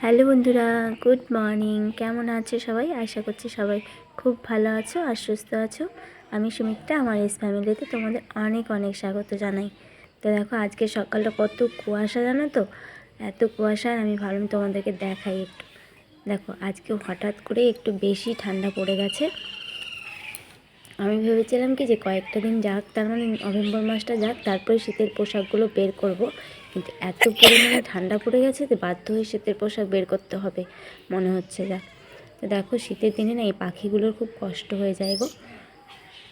Hello বন্ধুরা, good morning. কেমন আছো সবাই? আশা করছি সবাই খুব ভালো আছো আর সুস্থ আছো। আমি সুমিত্রা আমার এস ফ্যামিলিতে তোমাদের অনেক অনেক স্বাগত জানাই। তো দেখো, আজকে সকালটা কত কুয়াশা জানো তো? এত কুয়াশা, আমি ভাবলাম তোমাদেরকে দেখাই একটু। দেখো, আজকে হঠাৎ করে একটু বেশি ঠান্ডা পড়ে গেছে। আমি ভেবেছিলাম কি যে কয়েকটা দিন যাক, তার মানে নভেম্বর মাসটা যাক, তারপরে শীতের পোশাকগুলো বের করব। কিন্তু এত পরিমাণে ঠান্ডা পড়ে গেছে যে বাধ্য হয়ে শীতের পোশাক বের করতে হবে, মনে হচ্ছে যা। তো দেখো, শীতের দিনে না এই পাখিগুলোর খুব কষ্ট হয়ে যায় গো।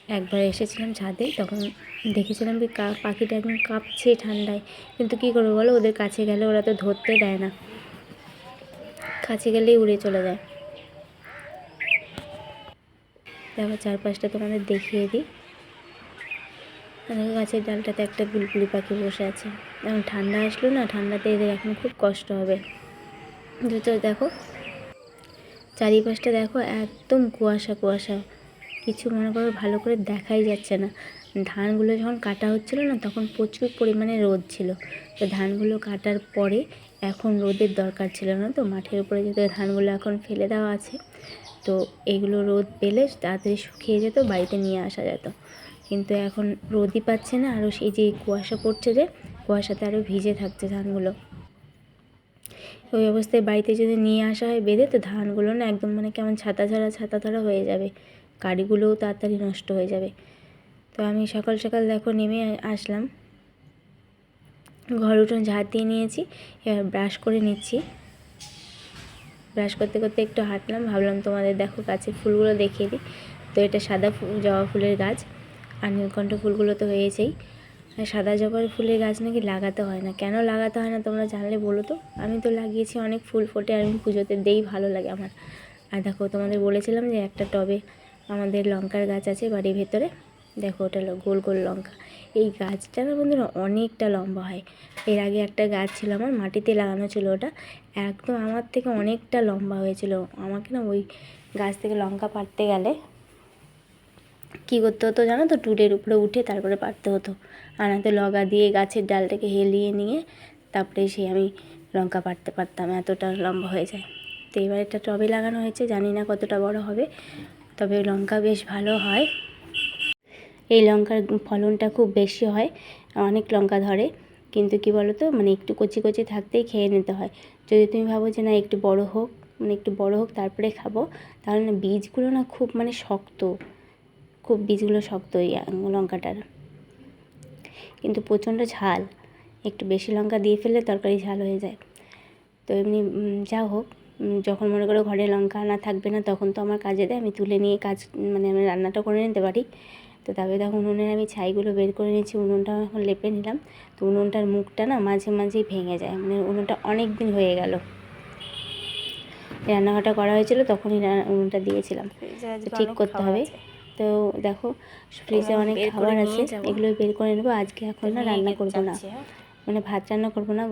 একবার এসেছিলাম ছাদে, তখন দেখেছিলাম কি পাখিটা একদম কাঁপছে ঠান্ডায়। কিন্তু কী করব বলো, ওদের কাছে গেলে ওরা তো ধরতে দেয় না। কাছে গেলেই উড়ে চলে যায়। দেখো চারপাশটা তোমাদের দেখিয়ে দিই। দেখো গাছের ডালটাতে একটা বুলবুলি পাখি বসে আছে। এখন ঠান্ডা আসলো না, ঠান্ডাতে এদের এখন খুব কষ্ট হবে। দুটো দেখো, চারিপাশটা দেখো একদম কুয়াশা কুয়াশা। কিছু মনে করো ভালো করে দেখাই যাচ্ছে না। ধানগুলো যখন কাটা হচ্ছিল না, তখন প্রচুর পরিমাণে রোদ ছিল। তো ধানগুলো কাটার পরে এখন রোদের দরকার ছিল না তো, মাঠের উপরে যেহেতু ধানগুলো এখন ফেলে দেওয়া আছে। তো এগুলো রোদ পেলে তাড়াতাড়ি শুকিয়ে যেত, বাড়িতে নিয়ে আসা যেত। কিন্তু এখন রোদই পাচ্ছে না, আরও সেই যে কুয়াশা পড়ছে যে, কুয়াশাতে আরও ভিজে থাকছে ধানগুলো। ওই অবস্থায় বাড়িতে যদি নিয়ে আসা হয় বেঁধে, তো ধানগুলো না একদম মানে কেমন ছাতা ছাড়া ছাতা ধরা হয়ে যাবে। কারিগুলোও তাড়াতাড়ি নষ্ট হয়ে যাবে। তো আমি সকাল সকাল দেখো নেমে আসলাম। ঘর উঠোন ঝাড় দিয়ে নিয়েছি, এবার ব্রাশ করে নিচ্ছি। ব্রাশ করতে করতে একটু হাঁটলাম, ভাবলাম তোমাদের দেখো গাছের ফুলগুলো দেখিয়ে দিই। তো এটা সাদা জবা ফুলের গাছ। আর নীলকণ্ঠ ফুলগুলো তো হয়েছেই। আর সাদা জবার ফুলের গাছ নাকি লাগাতে হয় না। কেন লাগাতে হয় না তোমরা জানলে বলো তো? আমি তো লাগিয়েছি অনেক ফুল ফোটে আর আমি পুজোতে দেই ভালো লাগে আমার। আর দেখো তোমাদের বলেছিলাম যে একটা টবে আমাদের লঙ্কার গাছ আছে বাড়ির ভেতরে। দেখো ওটা গোল গোল লঙ্কা। এই গাছটা না বন্ধুরা অনেকটা লম্বা হয়। এর আগে একটা গাছ ছিল আমার, মাটিতে লাগানো ছিল ওটা। একদম আমার থেকে অনেকটা লম্বা হয়েছিল। আমাকে না ওই গাছ থেকে লঙ্কা পাড়তে গেলে কী করতে হতো জানো তো? টুলের উপরে উঠে তারপরে পারতে হতো। আনাতে লগা দিয়ে গাছের ডালটাকে হেলিয়ে নিয়ে তারপরে সেই আমি লঙ্কা পারতে পারতাম, এতটা লম্বা হয়ে যায়। তো এবার একটা টবে লাগানো হয়েছে, জানি না কতটা বড় হবে। তবে লঙ্কা বেশ ভালো হয়। এই লঙ্কার ফলনটা খুব বেশি হয়, অনেক লঙ্কা ধরে। কিন্তু কি বলো তো মানে একটু কচি কচি থাকতেই খেয়ে নিতে হয়। যদি তুমি ভাবো যে না, একটু বড় হোক মানে একটু বড় হোক, তারপরে খাব, তাহলে না বীজগুলো না খুব মানে শক্ত, খুব বীজগুলো শক্ত ওই লঙ্কাটার। কিন্তু প্রচণ্ড ঝাল, একটু বেশি লঙ্কা দিয়ে ফেললে তরকারি ঝাল হয়ে যায়। তো এমনি যা হোক যখন মনে করো ঘরে লঙ্কা না থাকবে না, তখন তো আমার কাজে দেয়, আমি তুলে নিয়ে কাজ মানে আমি রান্নাটা করে নিতে পারি। তো তারপরে তখন উনুনের আমি ছাইগুলো বের করে নিয়েছি উনুনটা এখন লেপে নিলাম। তো উনুনটার মুখটা না মাঝে মাঝেই ভেঙে যায় মানে উনুনটা অনেক দিন হয়ে গেল। রান্নাঘরটা করা হয়েছিল তখনই উনুনটা দিয়েছিলাম। ঠিক করতে হবে। তো দেখো ফ্রিজে অনেক খাবার আছে এগুলো বের করে নেব। আজকে এখন না রান্না করব না। মানে ভাত রান্না করব না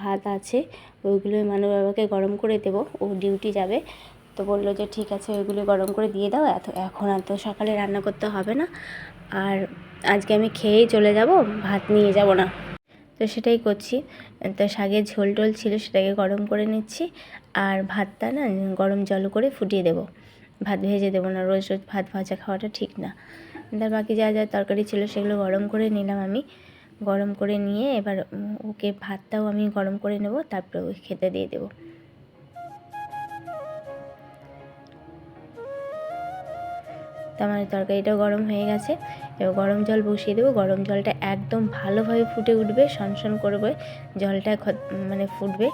ভাত আছে ওইগুলোই মানু বাবাকে গরম করে দেবো ও ডিউটি যাবে। তো বলল যে, ঠিক আছে, ওইগুলো গরম করে দিয়ে দাও। এত, এখন আর তো সকালে রান্না করতে হবে না। আর আজকে আমি খেয়েই চলে যাব, ভাত নিয়ে যাব না। তো সেটাই করছি। তো শাকের ঝোল টোল ছিল, সেটাকে গরম করে নিচ্ছি। আর ভাতটা না, গরম জল করে ফুটিয়ে দেবো। ভাত ভেজে দেবো না, রোজ রোজ ভাত ভাজা খাওয়াটা ঠিক না। তার বাকি যা যা তরকারি ছিল, সেগুলো গরম করে নিলাম আমি। গরম করে নিয়ে এবার ওকে ভাতটাও আমি গরম করে নেব, তারপরে ওকে খেতে দিয়ে দেবো। তো আমার তরকারিটাও গরম হয়ে গেছে। এবার গরম জল বসিয়ে দেবো। গরম জলটা একদম ভালোভাবে ফুটে উঠবে সনসন করবে, জলটা মানে ফুটবে।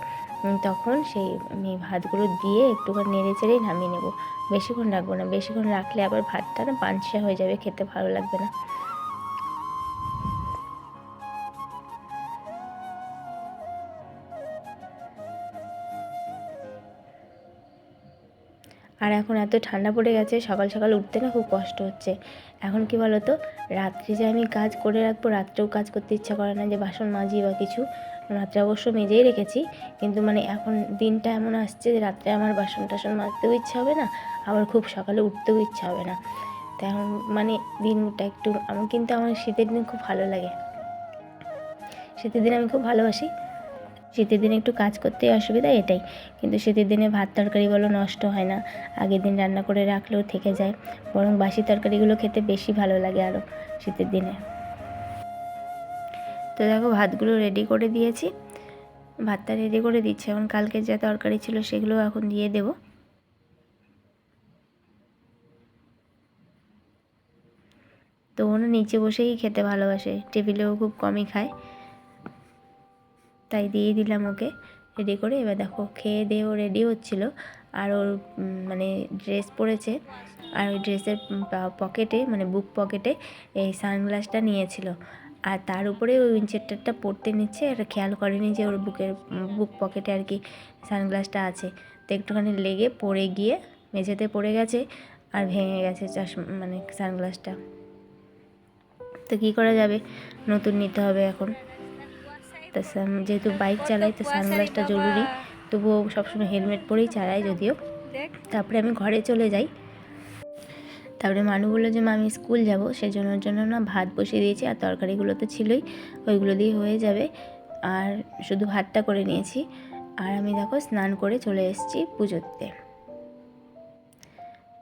তখন সেই, আমি ভাতগুলো দিয়ে একটুখানি নেড়ে চেড়েই নামিয়ে নেব। বেশিক্ষণ রাখব না। বেশিক্ষণ রাখলে আবার ভাতটা না পানসিয়া হয়ে যাবে, খেতে ভালো লাগবে না। আর এখন এত ঠান্ডা পড়ে গেছে, সকাল সকাল উঠতে না খুব কষ্ট হচ্ছে। এখন কি বলো তো রাত্রে যে আমি কাজ করে রাখব, রাত্রেও কাজ করতে ইচ্ছা করে না যে বাসন মাজি বা কিছু। রাত্রে অবশ্য মেজেই রেখেছি, কিন্তু মানে এখন দিনটা এমন আসছে যে রাত্রে আমার বাসন টাসন মাজতেও ইচ্ছা হবে না, আবার খুব সকালে উঠতেও ইচ্ছা হবে না। তো এখন মানে দিনটা একটু, আমার কিন্তু আমার শীতের দিন খুব ভালো লাগে। শীতের দিন আমি খুব ভালোবাসি। শীতের দিনে একটু কাজ করতেই অসুবিধা এটাই। কিন্তু শীতের দিনে ভাত তরকারি বলো নষ্ট হয় না। আগের দিন রান্না করে রাখলেও থেকে যায়। বরং বাসি তরকারিগুলো খেতে বেশি ভালো লাগে আরও শীতের দিনে। তো দেখো ভাতগুলো রেডি করে দিয়েছি। ভাতটা রেডি করে দিচ্ছি। এখন কালকে যা তরকারি ছিল সেগুলো এখন দিয়ে দেবো। তো ওনা নিচে বসেই খেতে ভালোবাসে। টেবিলেও খুব কমই খায়। তাই দিয়ে দিলাম ওকে রেডি করে। এবার দেখো খেয়ে দিয়ে ও রেডি হচ্ছিল। আর ওর মানে ড্রেস পরেছে। আর ওই ড্রেসের পকেটে মানে বুক পকেটে এই সানগ্লাসটা নিয়েছিল। আর তার উপরে ওই উইনচেস্টারটা পরতে নিচ্ছে। এটা খেয়াল করেনি যে ওর বুকের বুক পকেটে আর কি সানগ্লাসটা আছে। তো একটুখানি লেগে পড়ে গিয়ে মেঝেতে পড়ে গেছে আর ভেঙে গেছে চশমা মানে সানগ্লাসটা তো কী করা যাবে? নতুন নিতে হবে এখন। সান- যেহেতু বাইক চালাই তো সানগ্লাসটা জরুরি। তবুও সবসময় হেলমেট পরেই চালাই যদিও। তারপরে আমি ঘরে চলে যাই। তারপরে মানু বলল যে, মা, আমি স্কুল যাব। সেজন্য জন্য না ভাত বসিয়ে দিয়েছি, আর তরকারিগুলো তো ছিলই। ওইগুলো দিয়ে হয়ে যাবে। আর শুধু ভাতটা করে নিয়েছি। আর আমি দেখো, স্নান করে চলে এসেছি পুজো দিতে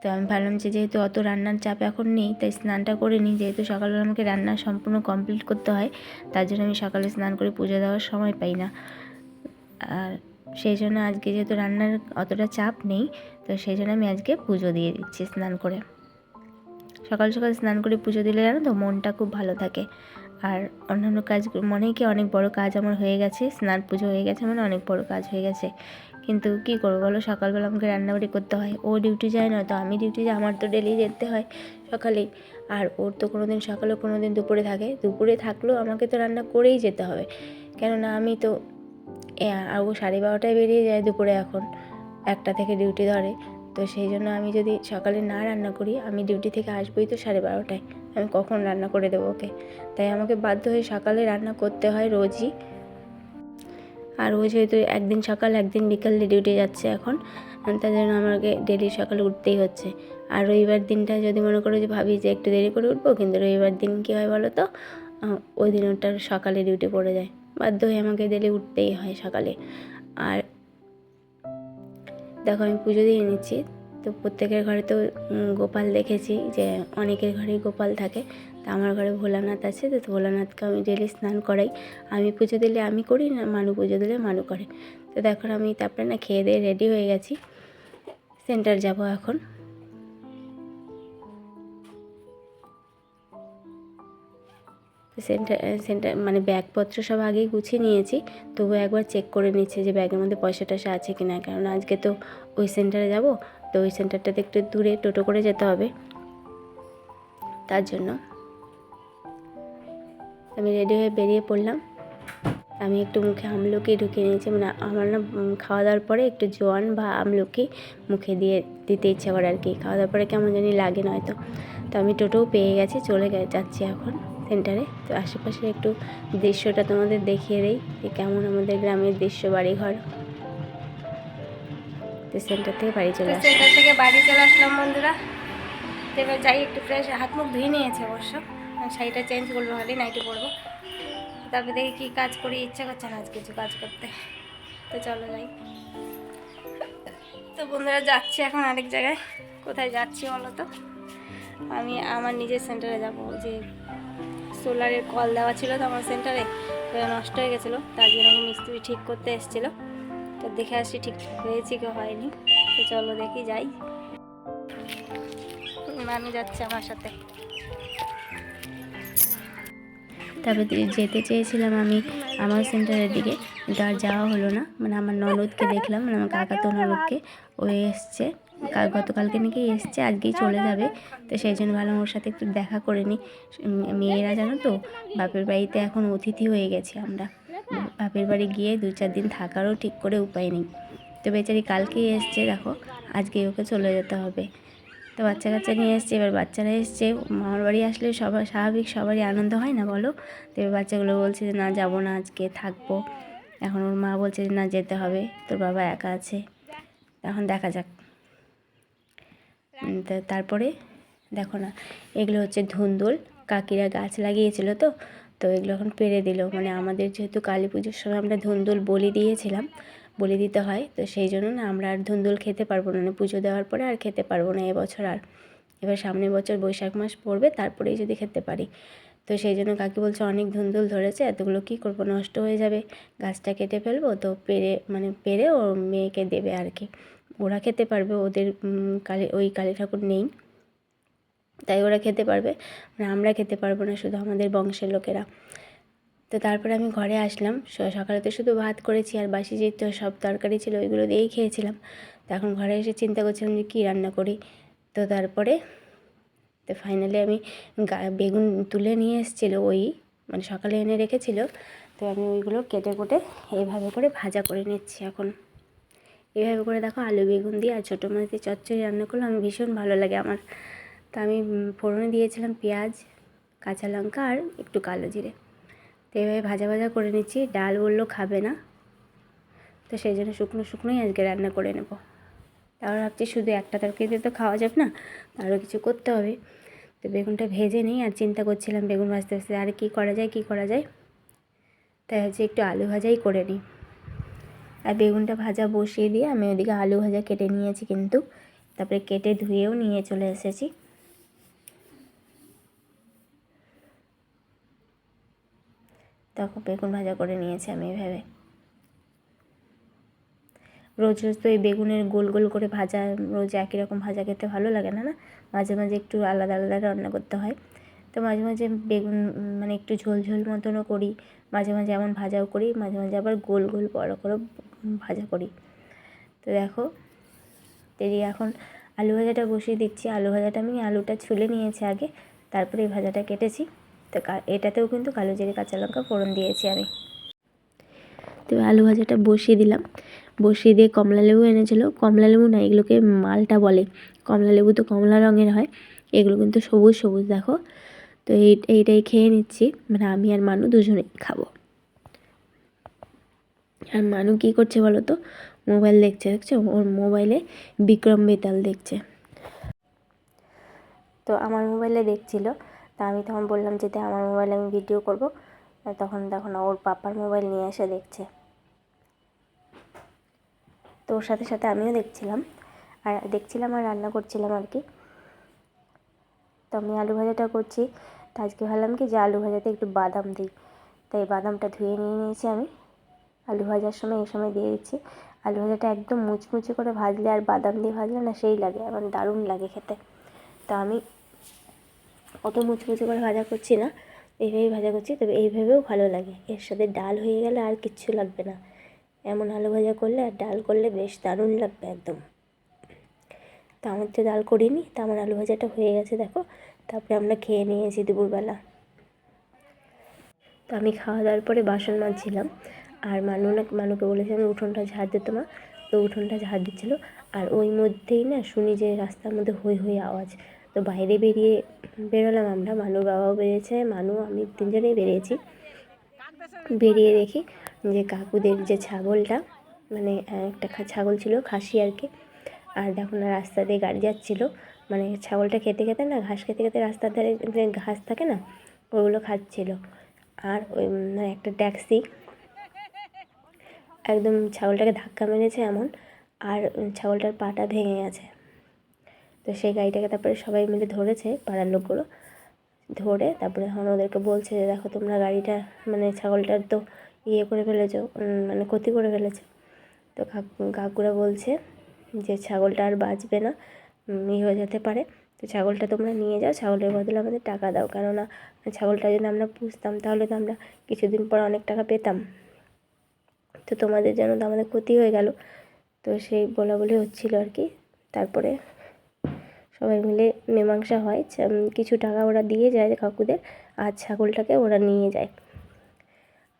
তো আমি ভাবলাম যে যেহেতু অত রান্নার চাপ এখন নেই, তাই স্নানটা করে নিই। যেহেতু সকালবেলা আমাকে রান্না সম্পূর্ণ কমপ্লিট করতে হয়, তার জন্য আমি সকালে স্নান করে পুজো দেওয়ার সময় পাই না। আর সেই জন্য আজকে যেহেতু রান্নার অতটা চাপ নেই, তো সেই জন্য আমি আজকে পুজো দিয়ে দিচ্ছি স্নান করে। সকাল সকাল স্নান করে পুজো দিলে জানো তো মনটা খুব ভালো থাকে। আর অন্যান্য কাজ মনে কি অনেক বড় কাজ আমার হয়ে গেছে, স্নান পুজো হয়ে গেছে মানে অনেক বড় কাজ হয়ে গেছে। কিন্তু কী করব বলো? সকালবেলা আমাকে রান্নাবাড়ি করতে হয়। ও ডিউটি যায় না, তো আমি ডিউটি যাই আমার তো ডেলি যেতে হয় সকালেই। আর ওর তো কোনো দিন সকালে কোনো দিন দুপুরে থাকে। দুপুরে থাকলেও আমাকে তো রান্না করেই যেতে হবে। কেননা আমি তো আর ও সাড়ে বারোটায় বেরিয়ে যায় দুপুরে এখন, একটা থেকে ডিউটি ধরে। তো সেই জন্য আমি যদি সকালে না রান্না করি, আমি ডিউটি থেকে আসবোই তো সাড়ে বারোটায়। আমি কখন রান্না করে দেবো ওকে? তাই আমাকে বাধ্য হয়ে সকালে রান্না করতে হয় রোজই। আর ও যেহেতু একদিন সকাল, একদিন বিকাল ডিউটি যাচ্ছে এখন তার জন্য আমাকে ডেলি সকালে উঠতেই হচ্ছে। আর রবিবার দিনটা যদি মনে করো যে ভাবি যে একটু দেরি করে উঠবো, কিন্তু রবিবার দিন কী হয় বলো তো? ওই দিন ওটার সকালে ডিউটি পড়ে যায়। বাধ্য হয়ে আমাকে ডেলি উঠতেই হয় সকালে। আর দেখো আমি পুজো দিয়ে নিচ্ছি তো প্রত্যেকের ঘরে তো গোপাল দেখেছি যে অনেকের ঘরেই গোপাল থাকে। তা আমার ঘরে ভোলানাথ আছে, তো ভোলানাথকে আমি ডেলি স্নান করাই। আমি পুজো দিলে আমি করি না, মানু পুজো দিলে মানু করে। তো দেখো আমি তারপরে না খেয়ে দিয়ে রেডি হয়ে গেছি। সেন্টার যাব এখন। সেন্টার সেন্টার মানে ব্যাগপত্র সব আগেই গুছিয়ে নিয়েছি। তবু একবার চেক করে নিচ্ছে যে ব্যাগের মধ্যে পয়সা টয়সা আছে কি না কারণ আজকে তো ওই সেন্টারে যাব তো ওই সেন্টারটাতে একটু দূরে টোটো করে যেতে হবে। তার জন্য আমি রেডি হয়ে বেরিয়ে পড়লাম। আমি একটু মুখে আমলকি ঢুকিয়ে নিয়েছি। মানে আমার না খাওয়া দাওয়ার পরে একটু জোয়ান বা আমলকি মুখে দিয়ে দিতে ইচ্ছে করে আর কি। খাওয়া দাওয়ার পরে কেমন জানি লাগে নয়তো তো আমি টোটোও পেয়ে গেছি, চলে যাচ্ছি এখন সেন্টারে। তো আশেপাশে একটু দৃশ্যটা তোমাদের দেখিয়ে দেই যে কেমন আমাদের গ্রামের দৃশ্য বাড়িঘর। তো সেন্টার থেকে বাড়ি চলে আসলাম। সেন্টার থেকে বাড়ি চলে আসলাম বন্ধুরা। তো এবার যাই একটু ফ্রেশ হাত মুখ ধুয়ে নিয়েছে অবশ্য। আর শাড়িটা চেঞ্জ করব ভালোই নাইটি পরবো। তারপরে দেখি কী কাজ করি ইচ্ছা করছে না আজ কিছু কাজ করতে। তো চলো যাই। তো বন্ধুরা যাচ্ছি এখন আরেক জায়গায়। কোথায় যাচ্ছি বলো তো? আমি আমার নিজের সেন্টারে যাব। যে সোলারের কল দেওয়া ছিল তো আমার সেন্টারে নষ্ট হয়ে গেছিল। তার জন্য আমি মিস্ত্রি ঠিক করতে এসেছিল। দেখে আসি ঠিক হয়েছে কি হয়নি। তো চলো দেখি যাই। মানু যাচ্ছে আমার সাথে। তারপরে যেতে চেয়েছিলাম আমি আমার সেন্টারের দিকে, কিন্তু আর যাওয়া হলো না। মানে আমার ননদকে দেখলাম মানে আমার কাকাতো ননদকে। ও এসছে। গতকালকে নাকি এসছে, আজকেই চলে যাবে। তো সেই জন্য ভাবলাম ওর সাথে একটু দেখা করে নিই মেয়েরা জানো তো, বাপের বাড়িতে এখন অতিথি হয়ে গেছি আমরা। বাপের বাড়ি গিয়ে দু চার দিন থাকারও ঠিক করে উপায় নেই। তো বেচারি কালকেই এসছে, দেখো, আজকে ওকে চলে যেতে হবে। তো বাচ্চা কাচ্চা নিয়ে এসছে, এবার বাচ্চারা এসছে, মামার বাড়ি আসলে সবার স্বাভাবিক, সবারই আনন্দ হয় না বলো? তো এবার বাচ্চাগুলো বলছে যে, না, যাব না, আজকে থাকব। এখন ওর মা বলছে যে, না, যেতে হবে, তোর বাবা একা আছে। এখন দেখা যাক। তারপরে, দেখো না, এগুলো হচ্ছে ধুন্দুল, কাকিরা গাছ লাগিয়েছিল তো তো এগুলো এখন পেরে দিল। মানে আমাদের যেহেতু কালী পুজোর সময় আমরা ধুন্দুল বলি দিয়েছিলাম, বলি দিতে হয়। তো সেই জন্য না আমরা আর ধুন্দুল খেতে পারব না। মানে পুজো দেওয়ার পরে আর খেতে পারব না এবছর আর। এবার সামনের বছর বৈশাখ মাস পড়বে, তারপরেই যদি খেতে পারি। তো সেই জন্য কাকি বলছে, অনেক ধুন্দুল ধরেছে, এতগুলো কী করব? নষ্ট হয়ে যাবে। গাছটা কেটে ফেলব, তো পেরে মানে পেরে ও মেয়েকে দেবে আর কি। ওরা খেতে পারবে, ওদের কালী, ওই কালী ঠাকুর নেই। তাই ওরা খেতে পারবে। মানে আমরা খেতে পারব না, শুধু আমাদের বংশের লোকেরা। তো তারপরে আমি ঘরে আসলাম সকালে তো শুধু ভাত করেছি আর বাসি যে সব তরকারি ছিল ওইগুলো দিয়েই খেয়েছিলাম। তো এখন ঘরে এসে চিন্তা করছিলাম যে কী রান্না করি। তো তারপরে, তো ফাইনালি আমি বেগুন তুলে নিয়ে এসেছিল ওই মানে সকালে এনে রেখেছিল। তো আমি ওইগুলো কেটে কুটে এইভাবে করে ভাজা করে নিচ্ছি এখন। এইভাবে করে দেখো আলু বেগুন দিয়ে আর ছোটো মাছ দিয়ে চচ্চড়ি রান্না করলে আমি ভীষণ ভালো লাগে আমার। তো আমি ফোড়নে দিয়েছিলাম পেঁয়াজ, কাঁচা লঙ্কা আর একটু কালো জিরে। তো এইভাবে ভাজা ভাজা করে নিচ্ছি, ডাল বলল খাবে না। তো সেই জন্য শুকনো শুকনোই আজকে রান্না করে নেব। তারপর ভাবছি শুধু একটা তরকারিতে তো খাওয়া যাবে না, আরও কিছু করতে হবে। তো বেগুনটা ভেজে নিই আর চিন্তা করছিলাম বেগুন ভাজতে ভাজতে আর কী করা যায়, কী করা যায়। তাই হচ্ছে একটু আলু ভাজাই করে নিই। আর বেগুনটা ভাজা বসিয়ে দিয়ে আমি ওদিকে আলু ভাজা কেটে নিয়েছি কিন্তু, তারপরে কেটে ধুয়েও নিয়ে চলে এসেছি। তখন বেগুন ভাজা করে নিয়েছি আমি এভাবে। রোজ রোজ তো এই বেগুনের গোল গোল করে ভাজা, রোজ একই রকম ভাজা খেতে ভালো লাগে না না? মাঝে মাঝে একটু আলাদা আলাদা রান্না করতে হয়। তো মাঝে মাঝে বেগুন মানে একটু ঝোল ঝোল মতনও করি, মাঝে মাঝে এমন ভাজাও করি, মাঝে মাঝে আবার গোল গোল বড় করে ভাজা করি। তো দেখো, তেরি এখন আলু ভাজাটা বসিয়ে দিচ্ছি। আলু ভাজাটা আমি, আলুটা ছুলে নিয়েছি আগে, তারপরে এই ভাজাটা কেটেছি। তো এটাতেও কিন্তু কালো জিরে, কাঁচা লঙ্কা ফোড়ন দিয়েছি আমি। তো আলু ভাজাটা বসিয়ে দিলাম। বসিয়ে দিয়ে কমলা লেবু এনেছিলো। কমলা লেবু না, এগুলোকে মালটা বলে। কমলা লেবু তো কমলা রঙের হয়। এগুলো কিন্তু সবুজ সবুজ, দেখো। তো এই, এইটাই খেয়ে নিচ্ছি। মানে আমি আর মানু দুজনেই খাব। আর মানু কী করছে বলো তো? মোবাইল দেখছে, দেখছ? ওর মোবাইলে বিক্রম বেতাল দেখছে। তো আমার মোবাইলে দেখছিল। তা আমি তখন বললাম যে দে আমার মোবাইলে আমি ভিডিও করব। তখন দেখো না, ওর পাপার মোবাইল নিয়ে এসে দেখছে। তো ওর সাথে সাথে আমিও দেখছিলাম। আর দেখছিলাম আর রান্না করছিলাম আর কি। তো আমি আলু ভাজাটা করছি। তো আজকে ভাবলাম কি যে, আলু ভাজাতে একটু বাদাম দিই। তাই বাদামটা ধুয়ে নিয়ে নিয়েছি আমি। আলু ভাজার সময় এই সময় দিয়ে দিচ্ছি। আলু ভাজাটা একদম মুচমুচে করে ভাজলে আর বাদাম দিয়ে ভাজলে না, সেই লাগে আমার দারুণ লাগে খেতে। তো আমি অত মুচমুচে করে ভাজা করছি না, এইভাবেই ভাজা করছি, তবে এইভাবেও ভালো লাগে। এর সাথে ডাল হয়ে গেলে আর কিচ্ছু লাগবে না। এমন আলু ভাজা করলে আর ডাল করলে বেশ দারুণ লাগবে একদম। তো আমার তো ডাল করিনি, তো আমার আলু ভাজাটা হয়ে গেছে, দেখো। তারপরে আমরা খেয়ে নিয়েছি দুপুরবেলা। তো আমি খাওয়া দাওয়ার পরে বাসন মাজছিলাম, আর মানু না, মানুকে বলেছিলাম উঠোনটা ঝাড় দিতে মা তো উঠোনটা ঝাড় দিচ্ছিল, আর ওই মধ্যেই না শুনি যে রাস্তার মধ্যে হই হই আওয়াজ। তো বাইরে বেরিয়ে বেরোলাম আমরা। মানুর বাবাও বেরিয়েছে, মানু, আমি তিনজনেই বেরিয়েছি। বেরিয়ে দেখি যে কাকুদের যে ছাগলটা মানে একটা ছাগল ছিল খাসি আর কি। আর দেখো না, রাস্তা দিয়ে গাড়ি যাচ্ছিল। মানে ছাগলটা খেতে খেতে না, ঘাস খেতে খেতে রাস্তার ধারে যে ঘাস থাকে না, ওগুলো খাচ্ছিল। আর ওই মানে একটা ট্যাক্সি একদম ছাগলটাকে ধাক্কা মেরেছে এমন, আর ছাগলটার পাটা ভেঙে গেছে। তো সেই গাড়িটাকে তারপরে সবাই মিলে ধরেছে পাড়ার লোকগুলো। ধরে তারপরে এখন ওদেরকে বলছে যে, দেখো তোমরা গাড়িটা মানে ছাগলটার তো ইয়ে করে ফেলেছো মানে ক্ষতি করে ফেলেছে। তো কাকু, কাকুরা বলছে যে, ছাগলটা আর বাঁচবে না ইয়ে হয়ে যেতে পারে। তো ছাগলটা তোমরা নিয়ে যাও, ছাগলের বদলে আমাদের টাকা দাও। কেননা, ছাগলটা যদি আমরা পুষতাম, তাহলে তো আমরা কিছুদিন পর অনেক টাকা পেতাম। তো তোমাদের জন্য তো আমাদের ক্ষতি হয়ে গেল। তো সেই বলা বলি হচ্ছিল আর কি। তারপরে সবাই মিলে মীমাংসা হয়। কিছু টাকা ওরা দিয়ে যায় কাকুদের আর ছাগলটাকে ওরা নিয়ে যায়।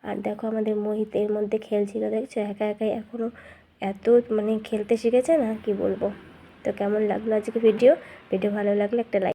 আর দেখো আমাদের মোহিত এর মধ্যে খেলছিল, দেখছ? একা একাই এখনও এত মানে খেলতে শিখেছে না? কি বলব? তো কেমন লাগল আজকে ভিডিও ভিডিও ভালো লাগলে একটা লাইক